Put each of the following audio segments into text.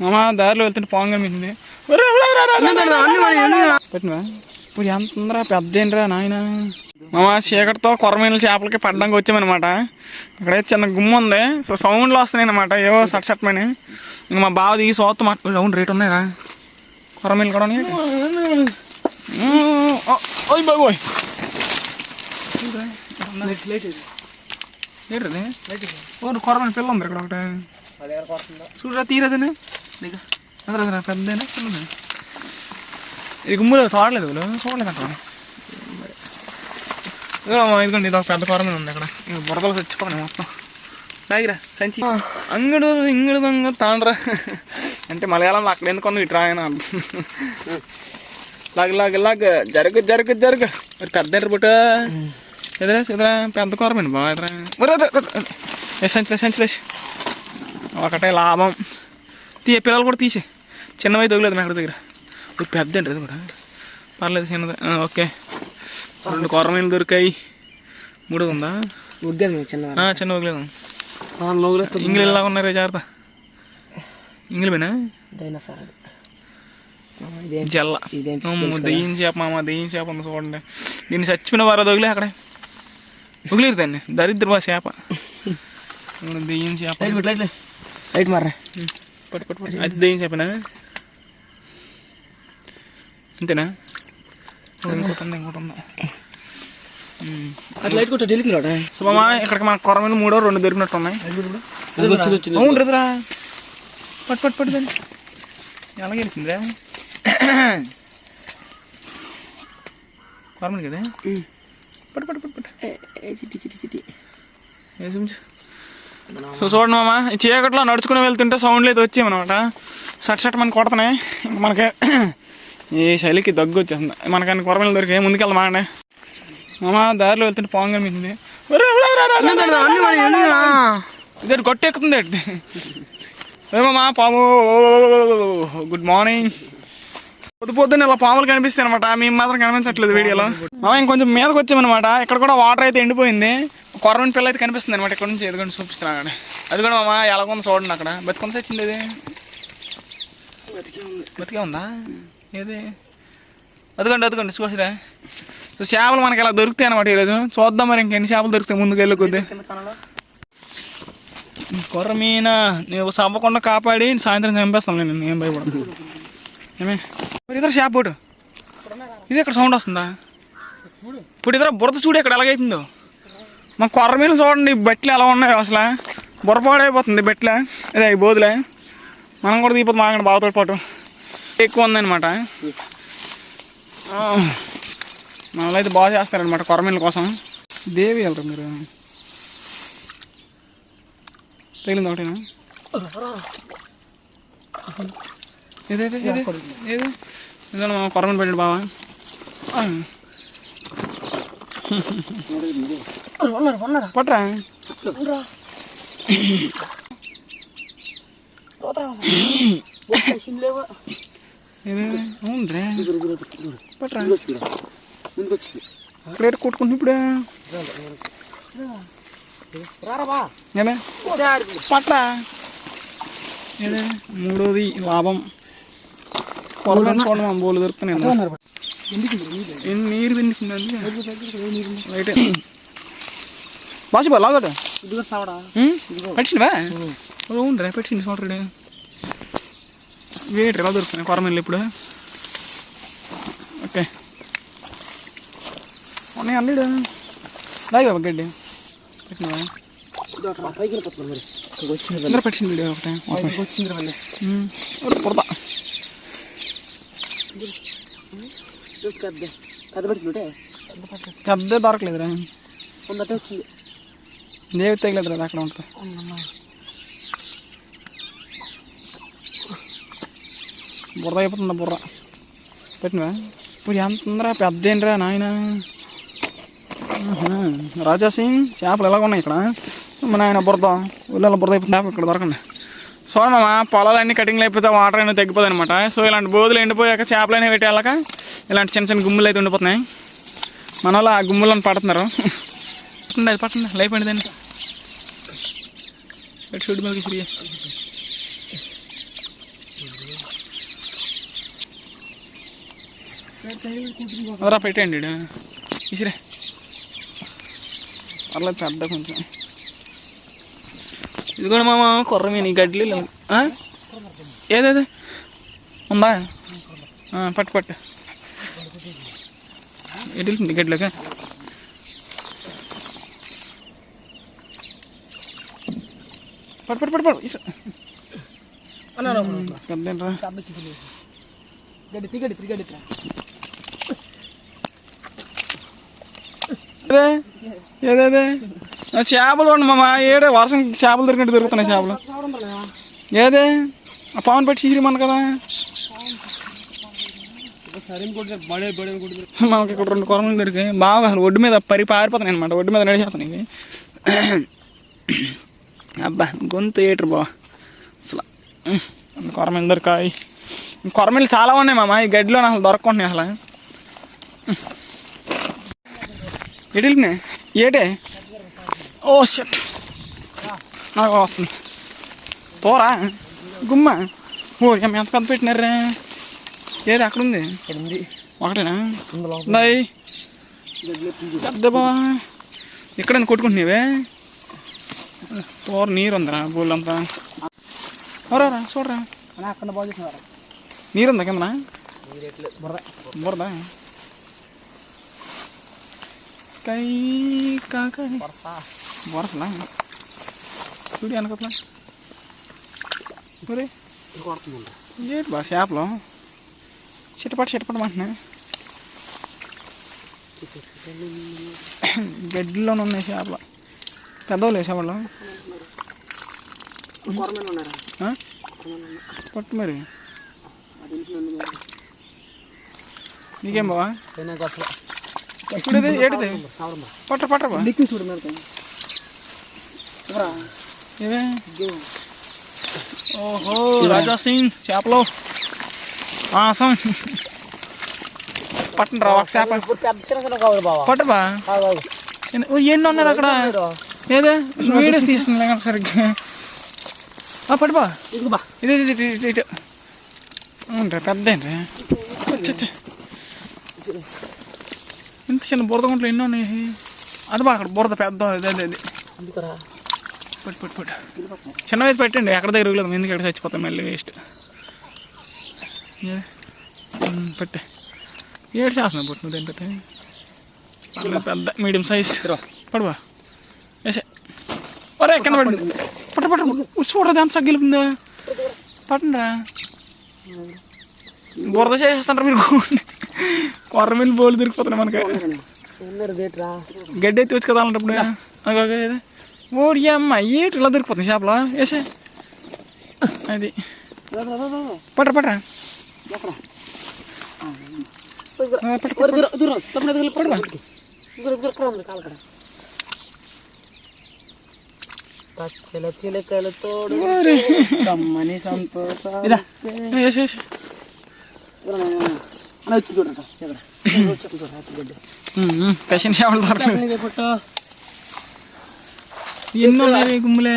మామ దారిలో వెళ్తుంటే పాంగా పెట్టినవా ఇప్పుడు ఎంత ఉందిరా పెద్ద ఏంట్రా నాయన? మామ చీకటితో కొరమీన చేపలకి పడ్డానికి వచ్చామన్నమాట. ఇక్కడైతే చిన్న గుమ్మ ఉంది. సో సౌండ్లు వస్తున్నాయి అనమాట ఏవో సట్ సట్మని ఇంక మా బావ దిగి సోత్త అవును రేట్ ఉన్నాయిరా. కొరమీలు కూడా ఉన్నాయి ఓయ్ బాబోయ్. కొరమీన పిల్ల ఉంది ఇక్కడ ఒకటి. చూడరా తీరదని. పెద్దనా చిన్నదా ఇది గుమ్ములో చూడలేదు చూడలేదు అక్కడ ఇదిగోండి ఇది ఒక పెద్ద కొరమైన ఉంది అక్కడ ఇక బురదలు చచ్చిపోతున్నాయి మొత్తం. దగ్గర సంచి. అంగడు ఇంగడు దొంగ తాండ్రా. అంటే మలయాళంలో అక్కడ ఎందుకు ఉంది ఇట్రా ఆయన లాగ్ లాగ్ లాగ్. జరుగు జరుగు జరుగు. మరి పెద్ద ఎర్రబుట్ట ఎదురా ఎదురా పెద్ద కొరమైన బా ఎదురా. సంచి సంచి ఒకటే లాభం. తీయ పిల్లలు కూడా తీసే. చిన్నవై తొగలేదు మేకడ దగ్గర. ఇప్పుడు పెద్ద అండి అది కూడా. పర్లేదు చిన్నది. ఓకే. రెండు కొరమీలు దొరికాయి. మూడు ఉందా? చిన్న చిన్న వగలేదు ఇంగిల్ ఇలా ఉన్నారే జాగ్రత్త. ఇంగిల్ పోయినా జల్ల. దెయ్యం చేప మామ దెయ్యం చేప ఉంది చూడండి. దీన్ని చచ్చిపోయిన వారా దొగిలే అక్కడే. వదిలేరు దాన్ని. దరిద్ర చేప. దెయ్యం చేప లైట్ లైట్ లైట్ మారా పట్టు పట్టు పట్టు అది దెయ్యం చేపనా అంతేనా ఇంకోటి ఉంది ఇంకోటి ఉంది. అది లైట్ కొట్ట ఢిల్లీకి రాడా సో మామ ఇక్కడికి మన కొరమీలు మూడో రెండు దొరికినట్టు ఉన్నాయి వచ్చింది వచ్చింది అవును రేదురా పట్టు పట్టు పట్టు దాన్ని ఎలాగ వెళ్తుందిరా కొరమీలు కదా పట్టు పట్టు పట్టు పట్టు చిట్టి చిట్టి చిట్టి ఏ చూపించు. సో చూడండి మామ ఈ చీకట్లో నడుచుకుని వెళ్తుంటే సౌండ్లు అయితే వచ్చాయన్నమాట షట్ షట్ మనకి కొడుతున్నాయి. ఇంక మనకి ఈ శైలికి దగ్గు వచ్చేస్తుంది. మనకని కొరమీలు దొరికాయి. ముందుకెళ్దాం మాకండి మామ. దారిలో వెళ్తుంటే పాంగా మించింది ఇద్దరు కొట్టెక్కుతుంది ఏంటి? ఏమమ్మా పాము. Good morning. పొద్దు పొద్దున్న ఇలా పాములు కనిపిస్తాయి అనమాట మేము మాత్రం కనిపించట్లేదు వీడియోలో. మామ ఇంకొంచెం మీదకి వచ్చామన్నమాట. ఇక్కడ కూడా వాటర్ అయితే ఎండిపోయింది. కొరవని పిల్ల అయితే కనిపిస్తుంది అనమాట ఇక్కడ నుంచి ఎదుగుండి చూపిస్తున్నాను అది కూడా మామ ఎలాగొంది చూడండి అక్కడ. బతికొంత వచ్చింది ఇది? బతికే ఉందా? ఏది? అదిగోండి అదిగోండి చూసిరా. సో చేపలు మనకి ఇలా దొరుకుతాయి అనమాట ఈరోజు. చూద్దాం మరి ఇంకెన్ని చేపలు దొరుకుతాయి ముందుకు వెళ్ళి కొద్ది. కొర్రమీన నువ్వు సవ్వకుండా కాపాడి సాయంత్రం చంపేస్తాను నేను. ఏం భయపడదు ఏమే? మరి ఇద్దరు షాప్ బోటు ఇది ఇక్కడ సౌండ్ వస్తుందా? ఇప్పుడు ఇద్దరు బురద చూడు ఇక్కడ ఎలాగైతుందో మా కొర్రమీన చూడండి బట్టలు ఎలా ఉన్నాయో అసలు. బుర్రపాడైపోతుంది బట్టలే అదే ఈ బోదులే. మనం కూడా తీపోతుంది మాకండి బావతో పాటు. ఎక్కువ ఉందన్నమాట. ఆ, మనలో అయితే బాగా చేస్తారనమాట కొరమీల కోసం. దేవి వెళ్తారు మీరు? తగిలింది ఒకటేనా? ఏదైతే ఏది ఏది ఇదే మా కొరమని పెట్టాడు బావా ఆ. ఉన్నారు ఉన్నారు పట్రా ఏది అవునరే పట్రా ముందుకు వచ్చింది ప్లేట్ కొట్టుకుంటు ఇప్పుడు రారా ఏమే పట్రా ఏది మూడోది లాభం పొలం చూడండి మా బోలు దొరుకుతున్నాయి ఎన్ని నీరు పిండుకుందండి లైట్ బాసు బా లాగట ఇదిగో సావడా పెట్టిండివా అవునరా పెట్టిండి చూడరా వేటి ఎలా దొరుకుతున్నాయి కొరమీళ్ళు ఇప్పుడు ఓకే ఉన్నాయి అల్లుడు లాగా గడ్డి పెట్టినవా పైకి వెళ్ళిపోతున్నారు మరి ఇక్కడికి వచ్చింది అందరూ పెట్టింది వీడియో ఒకటే పైకి వచ్చింది మళ్ళీ పెద్ద దొరకలేదురా. ఉందటే వచ్చింది దేవి తగలేదురా అక్కడ ఉంటుంది బురద అయిపోతుంది బుర్ర? పెట్టినవా? ఇప్పుడు ఎంత ఉందిరా? పెద్ద ఏంట్రా నాయన? రాజా సింగ్ చేపలు ఎలాగ ఉన్నాయి ఇక్కడ? మన ఆయన బురద ఊళ్ళో బురద అయిపోతుంది ఇక్కడ దొరకండి సో మామ పొలాలన్నీ కటింగ్లు అయిపోతే వాటర్ అనేది తగ్గిపోతుంది అనమాట సో ఇలాంటి బోధులు ఎండిపోయాక చేపలు అనేవి వెళ్ళాక ఇలాంటి చిన్న చిన్న గుమ్ములు అయితే ఉండిపోతున్నాయి. మన వల్ల ఆ గుమ్ములను పడుతున్నారు. పట్టండి అది పట్టండి అండి దాన్ని. షూడ్ పెట్టేయండి ఇసిరే పర్లేదు పెద్ద కొంచెం. ఇది కూడా మామ కొర్ర మీ గడ్డి ఏదేది ఉందా పట్టు పట్టు ఎటు వెళ్తుంది గడ్డిలోకి పట్టు పట్టు పట్టు పట్టు ఇసు. పెద్ద ఏంట్రా గడ్డి గడ్డి పీ గడ్డి ఏదే ఏదేదే ఆ చేపలు ఉండి మామ ఏడే వర్షం చేపలు దొరికినట్టు దొరుకుతున్నాయి చేపలు. ఏదే? ఆ పవన్ పెట్టి చీరిమన్న కదా. మాకు ఇక్కడ రెండు కొరమలు దొరికాయి. బాగా అసలు ఒడ్డు మీద పరి పారిపోతాను అనమాట ఒడ్డు మీద నడిచేస్తున్నాయి ఇవి. అబ్బా గొంతు ఏటర్ బావ. అసలు ఉమ్, దొరికాయి. కొరమీలు చాలా ఉన్నాయి మామ ఈ గడ్డిలో అసలు దొరకకుంటున్నాయి అసలు. ఎడిలినే ఏటే? ఓ షట్ నాకు వస్తుంది పోరా గుమ్మ ఓ ఏం ఎంత పెద్ద పెట్టినారా ఏది అక్కడ ఉంది ఇక్కడ ఒకటేనా దాయ్ పెద్ద బా ఎక్కడ కొట్టుకుంటున్నావే తోర నీరు ఉందిరా బోళ్ళంతా రా చూడరా అక్కడ బాగా చేసినారా నీరు ఉందా కిందనా మీరు ఎట్లా బుర్ర కై కాకాయ్ బొరసలా చూడు వెనకట్లా. మరి? ఏంటి బా చేపలు? చిటపట చిటపట అంటున్నా గడ్డిలోనే ఉన్నాయి చేపలు. పెద్దవాళ్ళు చేపలు? పట్టు మరి. నీకేం బావా? పట్ట పట్ట. బా లిక్కి చూడు మరి. ఇవే ఓహో రాజా సింగ్ చేపలు ఆసం పట్టండి రా ఒక చేప పట్టబా ఎన్ని ఉన్నారు అక్కడ ఏదే వీడియో తీసిన సరిగ్గా పట్టుబా ఇది బా ఇది ఇది ఇటు ఉంటా పెద్ద. ఇంత చిన్న బురద గుంటలు ఎన్ని ఉన్నాయి అది బా అక్కడ బురద పెద్ద అదే పట్టు పట్టు పట్టు చిన్న వయసు పెట్టండి ఎక్కడ దగ్గర లేదు ఎందుకు ఎక్కడ చచ్చిపోతాం మళ్ళీ వేస్ట్ పట్టే. ఏడు చేస్తున్నావు పుట్టిన దేని పెట్టి పెద్ద మీడియం సైజ్ పడువా? వేసే. ఒరే కింద పడి. పట్టు పట్టు చూడదు ఎంత సగ్గిలిపోయిందో. పట్టండి రా బురద చేసేస్తాంటారు మీరు. కొర్రమిల్లి బోలు దొరికిపోతున్నాయి మనకి. గడ్డి ఎత్తి వచ్చి కదా అలాంటప్పుడు. ఓడి అమ్మ ఏటి ఇలా దొరికిపోతుంది చేపలు వేసే అది కాలు ఇక్కడ పచ్చల చిలకల తోడు కమ్మని సంతోషం ఇదా వేసి వేసి అలా వచ్చి చూడండి ఎదురా వచ్చి చూడండి పెషన్ చేపలు ఎన్ని ఉన్నాయి గుమ్ములే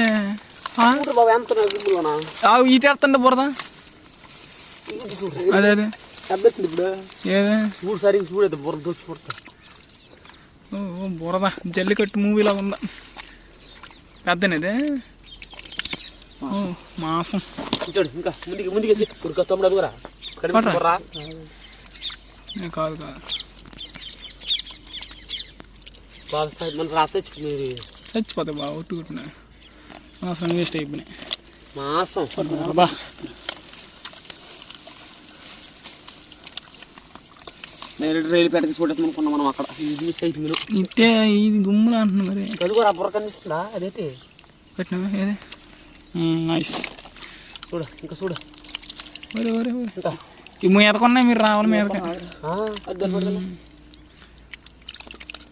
వేస్తుంటే బురద. అదే అదే. చూడు సరిగ్గా చూడదు బుర్ర దొచ్చి పుడతా బురద. జల్లికట్టు మూవీలా ఉందా? పెద్దనేదే? మాసం. చూడు ఇంకా ముందుకి ముందుకి ఉడక తమ్ముడు ఏ, కాదు కాదు. బాబు సార్ మన రాసొచ్చు మీరు చచ్చిపోతాయి బాగా ఒట్టు కొట్టినా మాసం వేస్ట్ అయిపోయినాయి మాసం బురద డైరెక్ట్ రైలు పేట చూడటం అనుకున్నాం మనం అక్కడ ఇది అయింది మీరు ఇట్టే ఇది గుమ్ములు అంటున్నా మరి అదుగురా బుర్ర కనిపిస్తుందా అదైతే పెట్టినా ఏదే నైస్ చూడు ఇంకా చూడు ఒరే ఒరే ఇంకా ఈ మీదకున్నాయి మీరు రావాలి మీదకి అది.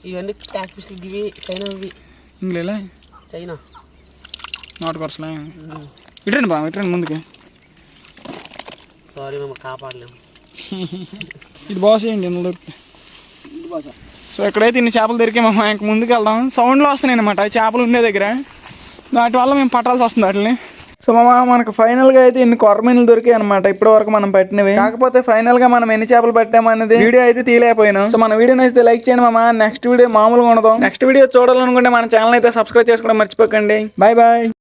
ఇవన్నీ ట్యాక్ పీస్ ఇవి చైనా ఇవి ఇంగ్లీలే చైనా. నాటు కొరసలే ఇటండి బా ఇటండి ముందుకి. సారీ మేము కాపాడలేము. ఇది బాగా చేయండి ఇందులో దొరికి. సో ఎక్కడైతే ఇన్ని చేపలు దొరికామో ఇంక ముందుకు వెళ్దాం సౌండ్లు వస్తున్నాయి అనమాట చేపలు ఉండే దగ్గర. వాటి వల్ల మేము పట్టాల్సి వస్తుంది వాటిని సో మామ మనకు ఫైనల్గా అయితే ఇన్ని కొరమీన్లు దొరికాయి అనమాట ఇప్పటి వరకు మనం పట్టినవి. కాకపోతే ఫైనల్గా మనం ఎన్ని చేపలు పట్టామనేది వీడియో అయితే తీయలేకపోయినాం. సో మన వీడియో నచ్చితే లైక్ చేయండి మామ. నెక్స్ట్ వీడియో మామూలుగా ఉండదు. నెక్స్ట్ వీడియో చూడాలనుకుంటే మన ఛానల్ అయితే సబ్స్క్రైబ్ చేసుకోవడం మర్చిపోకండి. Bye bye